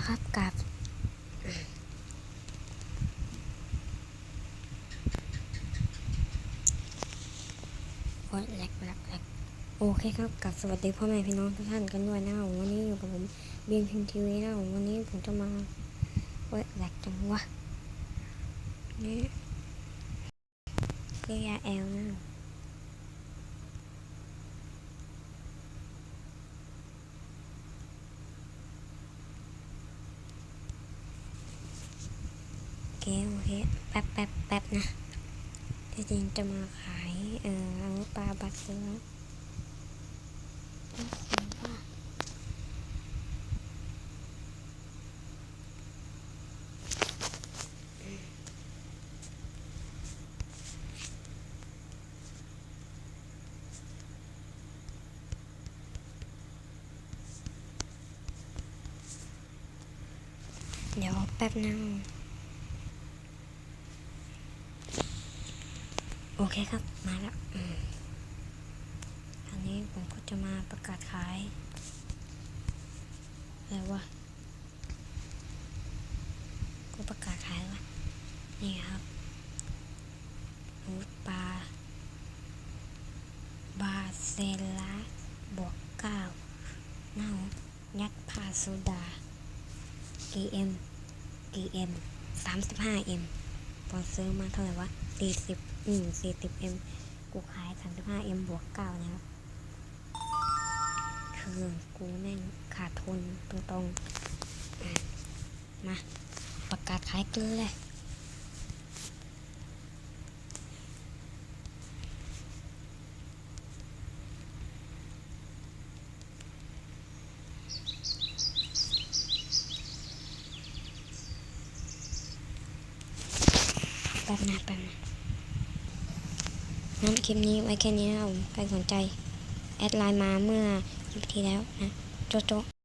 แล้วครับกับโอ้ยแหลกแหลกแลกโอเคครับกับสวัสดีพ่อแม่พี่น้องทุกท่านกันด้วยนะครับวันนี้อยู่กับผมเบียนพิมทีวีนะครับวันนี้ผมจะมาโอ้ยแหลกจังวะนี่คือยาแอลนะ เคโอเคแป๊บแป๊บแป๊บนะที่จริงจะมาขายเอ่ออาวุธปลาบัตรเสือเดี๋ยวแป๊บนึง โอเคครับ มาแล้วอันนี้ผมก็จะมาประกาศขายอะไรวะก็ประกาศขายวะนี่ครับอาวุธปลาบาเซลาบวกเก้าเน่ายัดพาโซดา GM GM 35M พอซื้อมาเท่าไหร่วะ 40อืม 40M กูขาย 35M บวก9นะครับ คือกูแม่งขาดทุนตรงๆ มาประกาศขายกันเลยแป๊บนะแป๊บนะ งั้นคลิปนี้ไว้แค่นี้นะครับผมใครสนใจ แอดไลน์มาเมื่อที่แล้วนะ โจโจ